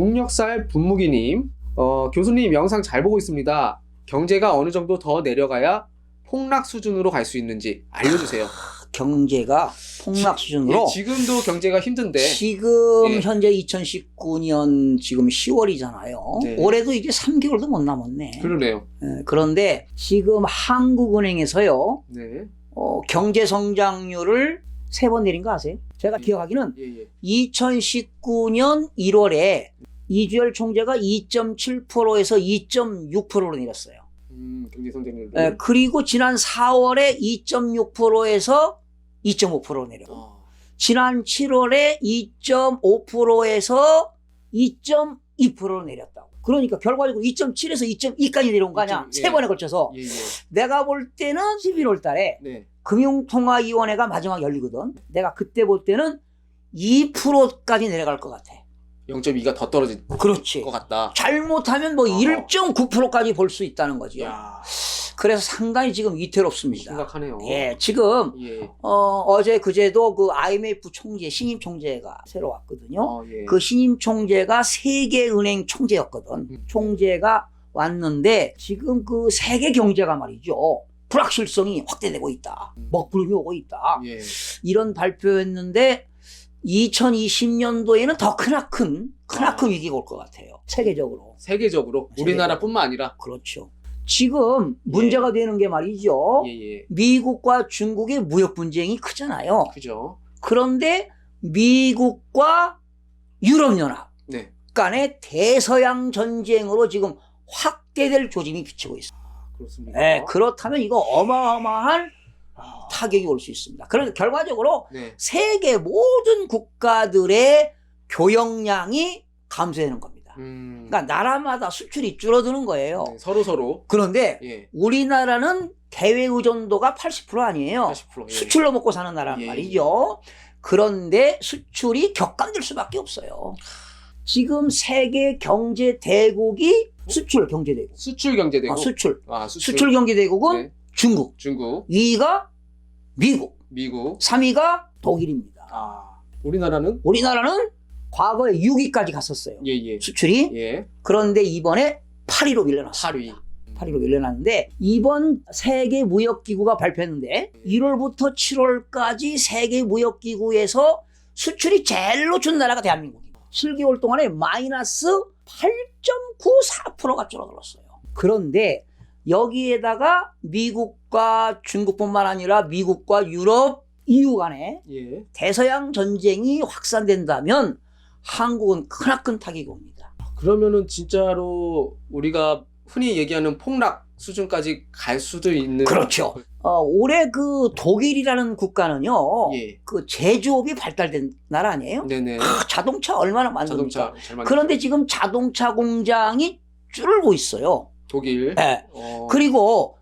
동력살 분무기님, 어, 교수님 영상 잘 보고 있습니다. 경제가 어느 정도 더 내려가야 폭락 수준으로 갈 수 있는지 알려주세요. 경제가 폭락 수준으로 예, 지금도 경제가 힘든데. 지금 예. 현재 2019년 지금 10월이잖아요. 네. 올해도 이제 3개월도 못 남았네. 그러네요. 예, 그런데 지금 한국은행에서요, 네. 어, 경제 성장률을 세 번 내린 거 아세요? 제가 예. 기억하기는 예, 예. 2019년 1월에 이주열 총재가 2.7%에서 2.6%로 내렸어요. 음, 경제 성장률. 예, 그리고 지난 4월에 2.6%에서 2.5%로 내려. 어, 지난 7월에 2.5%에서 2.2%로 내렸다고. 그러니까 결과적으로 2.7에서 2.2까지 내려온 거 아니야? 2.2, 세 예. 번에 걸쳐서. 예, 예. 내가 볼 때는 11월 달에 네. 금융통화위원회가 마지막 열리거든. 내가 그때 볼 때는 2%까지 내려갈 것 같아. 0.2가 더 떨어질 그렇지. 것 같다. 잘못하면 뭐 어. 1.9%까지 볼 수 있다는 거죠. 그래서 상당히 지금 위태롭습니다. 심각하네요. 예, 지금 예. 어, 어제 그제도 그 IMF 총재 신임 총재가 새로 왔거든요. 어, 예. 그 신임 총재가 세계은행 총재였거든. 음. 총재가 왔는데 지금 그 세계 경제가 말이죠. 불확실성이 확대되고 있다. 음. 먹구름이 오고 있다. 예. 이런 발표였는데 2020년도에는 더 크나큰 크나큰 아. 위기가 올 것 같아요. 세계적으로. 세계적으로. 우리나라뿐만 아니라 그렇죠. 지금 문제가 되는 게 말이죠. 예, 예. 미국과 중국의 무역 분쟁이 크잖아요. 그죠? 그런데 미국과 유럽연합 네. 간의 대서양 전쟁으로 지금 확대될 조짐이 비치고 있어요. 그렇습니다. 네, 그렇다면 이거 어마어마한 아, 타격이 올 수 있습니다. 그런데 결과적으로 네. 세계 모든 국가들의 교역량이 감소되는 겁니다. 음. 그러니까 나라마다 수출이 줄어드는 거예요. 네, 서로 서로 그런데 예. 우리나라는 대외 의존도가 80% 아니에요. 80%. 예. 수출로 먹고 사는 나라란 예. 말이죠. 그런데 수출이 격감될 수밖에 없어요. 지금 세계 경제 대국이 수출 경제 대국. 수출 경제 되고 아, 수출. 아, 수출, 수출 경제 대국은 네. 중국. 중국, 2위가 미국. 미국. 3위가 독일입니다. 아, 우리나라는 우리나라는 과거에 6위까지 갔었어요. 예, 예. 수출이. 예. 그런데 이번에 8위로 밀려났어요. 8위. 8위로 밀려났는데 이번 세계 무역 기구가 발표했는데 1월부터 7월까지 세계 무역 기구에서 수출이 제일 높은 나라가 대한민국이에요. 7개월 동안에 마이너스 8.94%가 줄어들었어요. 그런데 여기에다가 미국과 중국뿐만 아니라 미국과 유럽, EU 간에 예. 대서양 전쟁이 확산된다면 한국은 크나큰 타격이 옵니다. 그러면은 진짜로 우리가 흔히 얘기하는 폭락 수준까지 갈 수도 있는 그렇죠. 어, 올해 그 독일이라는 국가는요, 예. 그 제조업이 발달된 나라 아니에요? 네네. 크, 자동차 얼마나 만듭니까? 자동차 그런데 지금 자동차 공장이 줄고 있어요. 독일. 네. 어, 그리고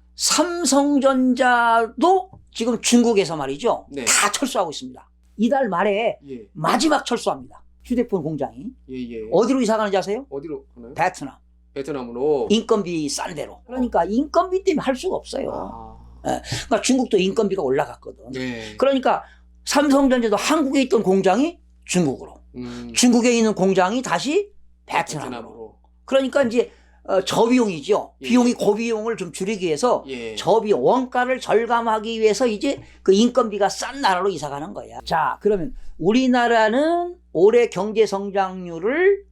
삼성전자도 지금 중국에서 말이죠. 네. 다 철수하고 있습니다. 이달 말에 예. 마지막 철수합니다. 휴대폰 공장이. 예, 예. 어디로 이사 가는지 아세요? 어디로 가나요? 베트남. 베트남으로. 인건비 싼 데로. 그러니까 인건비 때문에 할 수가 없어요. 아. 그러니까 중국도 인건비가 올라갔거든. 네. 그러니까 삼성전자도 한국에 있던 공장이 중국으로, 음, 중국에 있는 공장이 다시 베트남으로. 베트남으로. 그러니까 이제 어, 저비용이죠. 예. 비용이 고비용을 좀 줄이기 위해서 예. 저비용 원가를 절감하기 위해서 이제 그 인건비가 싼 나라로 이사 가는 거야. 자, 그러면 우리나라는 올해 경제 성장률을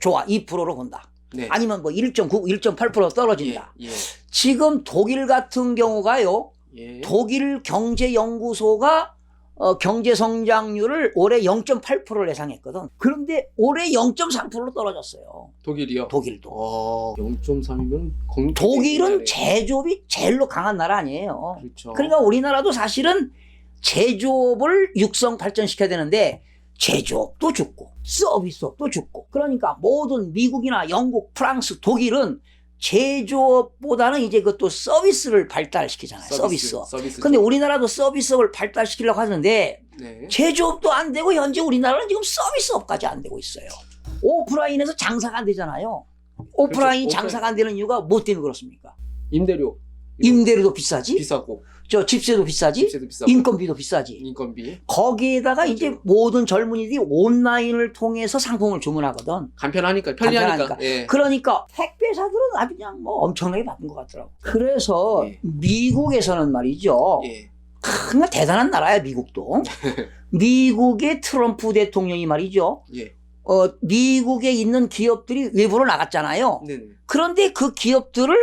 좋아 2%로 본다. 네. 아니면 뭐 1.9, 1.8% 떨어진다. 예. 지금 독일 같은 경우가요. 예. 독일 경제연구소가 어, 경제 성장률을 올해 0.8%를 예상했거든. 그런데 올해 0.3%로 떨어졌어요. 독일이요. 독일도. 어, 0.3이면 독일은 제조업이 제일로 강한 나라 아니에요. 그렇죠. 그러니까 우리나라도 사실은 제조업을 육성 발전시켜야 되는데 제조업도 죽고 서비스업도 죽고 그러니까 모든 미국이나 영국, 프랑스, 독일은 제조업보다는 이제 그것도 서비스를 발달시키잖아요. 서비스. 업 서비스. 근데 우리나라도 서비스업을 발달시키려고 하는데 네. 제조업도 안 되고 현재 우리나라는 지금 서비스업까지 안 되고 있어요. 오프라인에서 장사가 안 되잖아요. 오프라인 그렇죠. 장사가 안 되는 이유가 뭐 때문에 그렇습니까? 임대료 임대료도 비싸지? 비싸고. 저 집세도 비싸지, 집세도 비싸고 인건비도 비싸지. 인건비 거기에다가 이제 모든 젊은이들이 온라인을 통해서 상품을 주문하거든. 간편하니까 편리하니까. 간편하니까. 예. 그러니까 택배사들은 아주 그냥 뭐 엄청나게 바쁜 것 같더라고. 그래서 예. 미국에서는 말이죠. 예. 정말 대단한 나라야 미국도. 미국의 트럼프 대통령이 말이죠. 예. 어, 미국에 있는 기업들이 외부로 나갔잖아요. 네네. 그런데 그 기업들을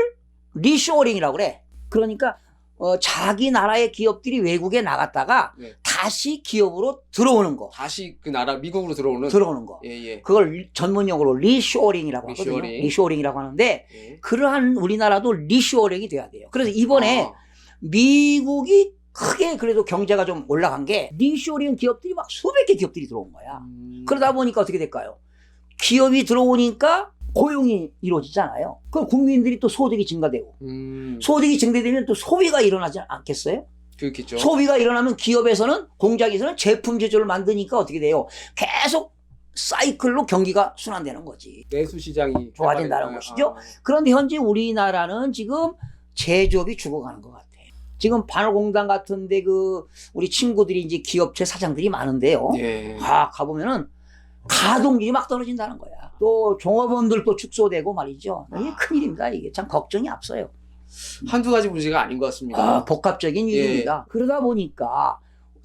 리쇼어링이라고 그래. 그러니까 어, 자기 나라의 기업들이 외국에 나갔다가 네. 다시 기업으로 들어오는 거. 다시 그 나라 미국으로 들어오는 들어오는 거. 예, 예. 그걸 리- 전문용어로 리쇼어링이라고 하거든요. 리쇼어링. 리쇼어링이라고 하는데 예. 그러한 우리나라도 리쇼어링이 돼야 돼요. 그래서 이번에 아, 미국이 크게 그래도 경제가 좀 올라간 게 리쇼어링 기업들이 막 수백 개 기업들이 들어온 거야. 음, 그러다 보니까 어떻게 될까요? 기업이 들어오니까 고용이 이루어지잖아요. 그럼 국민들이 또 소득이 증가되고 음, 소득이 증대되면 또 소비가 일어나지 않겠어요? 그렇겠죠. 소비가 일어나면 기업에서는 공장에서는 제품 제조를 만드니까 어떻게 돼요? 계속 사이클로 경기가 순환되는 거지. 내수 시장이 좋아진다는. 것이죠. 아, 그런데 현재 우리나라는 지금 제조업이 죽어가는 것 같아. 지금 반월공단 같은데 그 우리 친구들이 이제 기업체 사장들이 많은데요. 예. 아 가보면은 가동률이 막 떨어진다는 거야. 또 종업원들도 축소되고 말이죠. 이게 아. 큰일입니다. 이게 참 걱정이 앞서요. 한두 가지 문제가 아닌 것 같습니다. 아, 복합적인 예. 일입니다. 그러다 보니까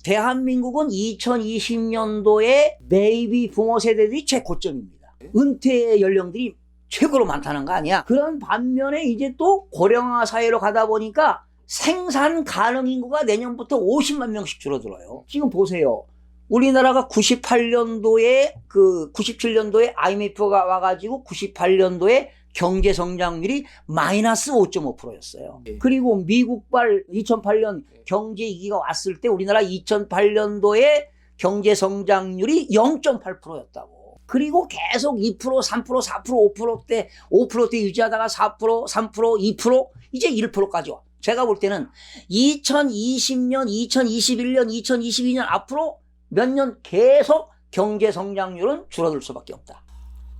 대한민국은 2020년도에 베이비 부모 세대들이 최고점입니다. 은퇴 연령들이 최고로 많다는 거 아니야? 그런 반면에 이제 또 고령화 사회로 가다 보니까 생산 가능 인구가 내년부터 50만 명씩 줄어들어요. 지금 보세요. 우리나라가 98년도에 그 97년도에 IMF가 와가지고 98년도에 경제 성장률이 마이너스 5.5%였어요. 예. 그리고 미국발 2008년 경제 위기가 왔을 때 우리나라 2008년도에 경제 성장률이 0.8%였다고. 그리고 계속 2%, 3%, 4%, 5%대, 5%대 유지하다가 4%, 3%, 2%, 이제 1%까지 와. 제가 볼 때는 2020년, 2021년, 2022년 앞으로 몇 년 계속 경제 성장률은 줄어들 수밖에 없다.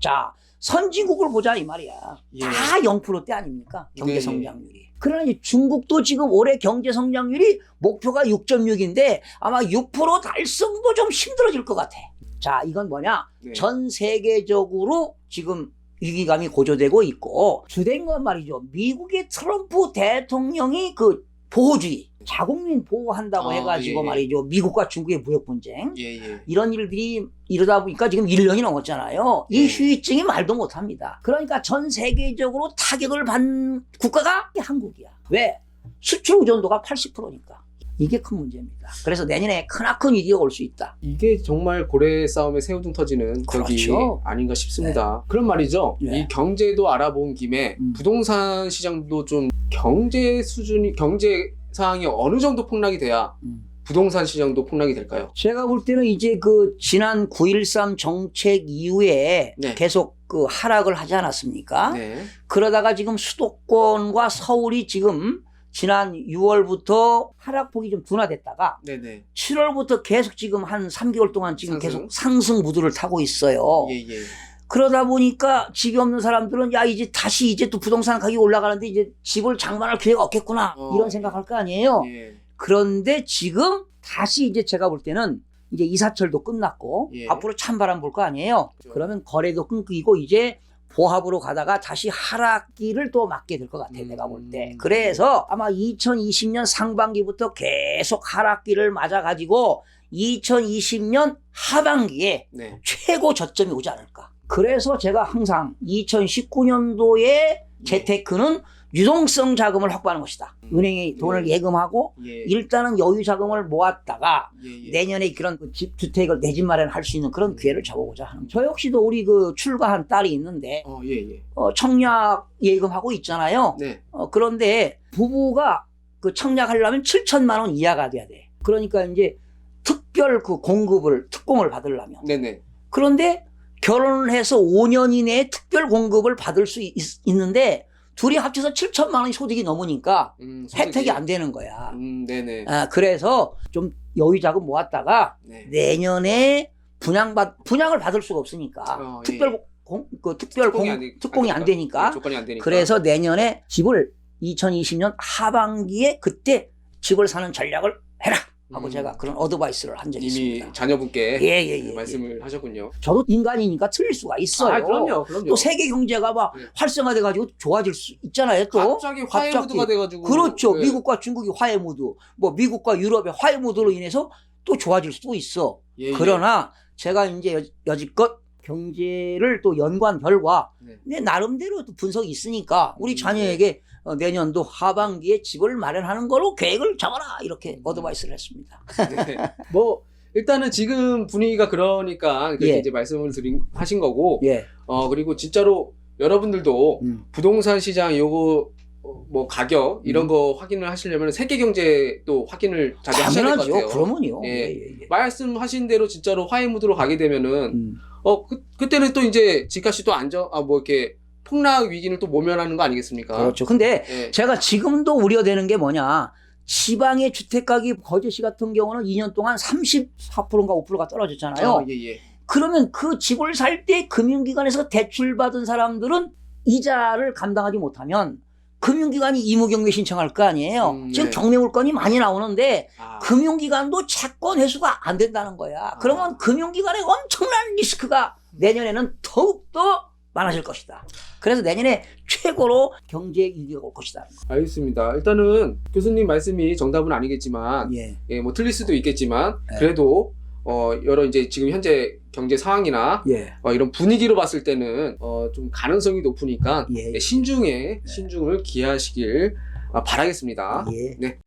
자, 선진국을 보자 이 말이야. 예. 다 0%대 아닙니까? 경제 네. 성장률이. 그러나 이 중국도 지금 올해 경제 성장률이 목표가 6.6인데 아마 6% 달성도 좀 힘들어질 것 같아. 자, 이건 뭐냐? 네. 전 세계적으로 지금 위기감이 고조되고 있고 주된 건 말이죠. 미국의 트럼프 대통령이 그 보호주의, 자국민 보호한다고 아, 해가지고 예, 예. 말이죠. 미국과 중국의 무역 분쟁. 예, 예. 이런 일들이 이러다 보니까 지금 1년이 넘었잖아요. 이 예. 휴유증이 말도 못 합니다. 그러니까 전 세계적으로 타격을 받는 국가가 한국이야. 왜? 수출 의존도가 80%니까. 이게 큰 문제입니다. 그래서 내년에 크나큰 위기가 올 수 있다. 이게 정말 고래 싸움에 새우등 터지는 격이 그렇죠. 아닌가 싶습니다. 그런 말이죠. 네. 이 경제도 알아본 김에 음. 부동산 시장도 좀 경제 수준이 경제 상황이 어느 정도 폭락이 돼야 음. 부동산 시장도 폭락이 될까요? 제가 볼 때는 이제 그 지난 9.13 정책 이후에 네. 계속 그 하락을 하지 않았습니까? 네. 그러다가 지금 수도권과 서울이 지금 지난 6월부터 하락폭이 좀 둔화됐다가 네, 네. 7월부터 계속 지금 한 3개월 동안 지금 상승? 계속 상승 무드를 타고 있어요. 예, 예. 그러다 보니까 집이 없는 사람들은 야 이제 다시 이제 또 부동산 가격이 올라가는데 이제 집을 장만할 기회가 없겠구나 어. 이런 생각할 거 아니에요. 예. 그런데 지금 다시 이제 제가 볼 때는 이제 이사철도 끝났고 예. 앞으로 찬바람 불 거 아니에요. 그렇죠. 그러면 거래도 끊기고 이제 보합으로 가다가 다시 하락기를 또 맞게 될 것 같아 음. 내가 볼 때. 그래서 아마 2020년 상반기부터 계속 하락기를 맞아 가지고 2020년 하반기에 네. 최고 저점이 오지 않을까. 그래서 제가 항상 2019년도에 재테크는 유동성 자금을 확보하는 것이다. 음. 은행에 돈을 예. 예금하고 예. 일단은 여유 자금을 모았다가 예, 예. 내년에 그런 그 집, 주택을 내 집 마련할 수 있는 그런 기회를 잡아보자 하는. 저 역시도 우리 그 출가한 딸이 있는데 어, 예, 예. 어, 청약 예금하고 있잖아요. 네. 어, 그런데 부부가 그 청약하려면 7천만 원 이하가 돼야 돼. 그러니까 이제 특별 그 공급을 특공을 받으려면. 네, 네. 그런데 결혼을 해서 5년 이내에 특별 공급을 받을 수 있, 있는데 둘이 합쳐서 7천만 원이 소득이 넘으니까 음, 소득이- 혜택이 안 되는 거야. 음, 네, 네. 아, 그래서 좀 여유 자금 모았다가 네. 내년에 분양받 분양을 받을 수가 없으니까 어, 특별 공, 그 특별 공, 특공이 안 되- 특공이 안 되니까 네, 조건이 안 되니까. 그래서 내년에 집을 2020년 하반기에 그때 집을 사는 전략을 해라 하고 음. 제가 그런 어드바이스를 한 적이 이미 있습니다. 자녀분께 예 예 예. 말씀을 하셨군요. 저도 인간이니까 틀릴 수가 있어요. 아, 그럼요, 그럼요. 또 세계 경제가 막 네. 활성화돼 가지고 좋아질 수 있잖아요. 또 갑자기 화해 갑자기. 무드가 돼가지고 그렇죠. 네. 미국과 중국이 화해 모드, 뭐 미국과 유럽의 화해 모드로 인해서 또 좋아질 수도 있어. 예, 예. 그러나 제가 이제 여, 여지껏 경제를 또 연관 결과 네. 내 나름대로 또 분석이 있으니까 우리 음, 자녀에게 어, 내년도 하반기에 집을 마련하는 거로 계획을 잡아라 이렇게 음. 어드바이스를 했습니다. 네. 뭐 일단은 지금 분위기가 그러니까 그렇게 예. 이제 말씀을 드린 하신 거고 예. 어 그리고 진짜로 여러분들도 음. 부동산 시장 요거 어, 뭐 가격 이런 거 확인을 하시려면 세계 경제 또 확인을 자주 하셔야 될 것. 같아요. 그러면요. 예. 예, 예, 예. 말씀하신 대로 진짜로 화해 무드로 가게 되면은 음. 어 그, 그때는 또 이제 집값이 또 안정 아 뭐 이렇게 폭락 위기를 또 모면하는 거 아니겠습니까? 그렇죠. 근데 예. 제가 지금도 우려되는 게 뭐냐. 지방의 주택가격 거제시 같은 경우는 2년 동안 34%인가 5%가 떨어졌잖아요. 아, 예, 예. 그러면 그 집을 살 때 금융기관에서 대출받은 사람들은 이자를 감당하지 못하면 금융기관이 의무경매 신청할 거 아니에요. 음, 지금 네. 경매 물건이 많이 나오는데 아, 금융기관도 채권 회수가 안 된다는 거야. 그러면 금융기관의 엄청난 리스크가 내년에는 더욱더 많아질 것이다. 그래서 내년에 최고로 경제 위기가 올 것이다. 알겠습니다. 일단은 교수님 말씀이 정답은 아니겠지만 예. 예, 뭐 틀릴 수도 있겠지만 네. 그래도 어, 여러 이제 지금 현재 경제 상황이나 예. 어, 이런 분위기로 봤을 때는 어, 좀 가능성이 높으니까 예. 예, 신중에 신중을 기하시길 아, 바라겠습니다. 예. 네.